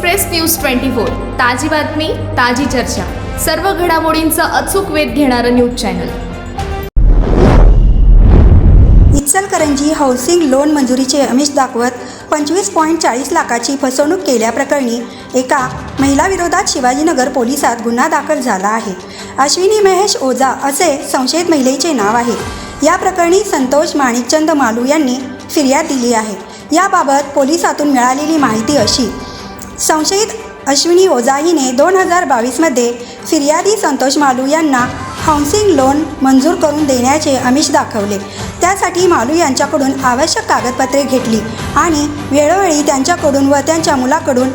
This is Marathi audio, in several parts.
एक्सप्रेस न्यूज ट्वेंटी फोर ताजी बातमी ताजी चर्चा. सर्व घडामोडींचा अचूक वेध घेणारं news channel. Ichalkaranji housing loan मंजुरीचे अमिष दाखवत पंचवीस पॉईंट चाळीस लाखाची फसवणूक केल्याप्रकरणी एका महिलाविरोधात शिवाजीनगर पोलिसात गुन्हा दाखल झाला आहे. अश्विनी महेश ओझा असे संशयित महिलेचे नाव आहे. या प्रकरणी संतोष माणिकचंद मालू यांनी फिर्याद दिली आहे. याबाबत पोलिसातून मिळालेली माहिती अशी संशयित अश्विनी ओझा हिने दोन हजार बावीसमध्ये फिर्यादी संतोष मालू यांना हाऊसिंग लोन मंजूर करून देण्याचे आमिष दाखवले. त्यासाठी मालू यांच्याकडून आवश्यक कागदपत्रे घेतली आणि वेळोवेळी त्यांच्याकडून व त्यांच्या मुलाकडून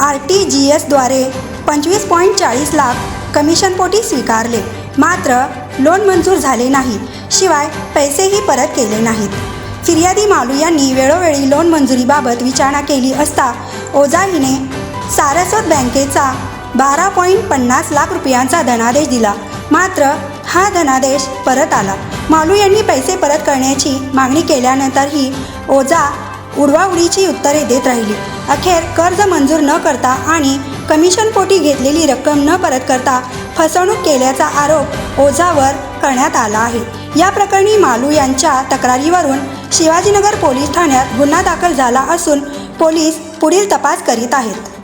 आर टी जी एसद्वारे पंचवीस पॉईंट चाळीस लाख कमिशनपोटी स्वीकारले. मात्र लोन मंजूर झाले नाही. शिवाय पैसेही परत केले नाहीत. फिर्यादी मालू यांनी वेळोवेळी लोन मंजुरीबाबत विचारणा केली असता ओझा हिने सारस्वत बँकेचा बारा पॉईंट पन्नास लाख रुपयांचा धनादेश दिला. मात्र हा धनादेश परत आला. मालू यांनी पैसे परत करण्याची मागणी केल्यानंतरही ओझा उडवाउडीची उत्तरे देत राहिली. अखेर कर्ज मंजूर न करता आणि कमिशनपोटी घेतलेली रक्कम न परत करता फसवणूक केल्याचा आरोप ओझावर करण्यात आला आहे. या प्रकरणी मालू यांच्या तक्रारीवरून शिवाजीनगर पोलीस ठाण्यात गुन्हा दाखल झाला असून पोलीस पुढील तपास करीत आहेत.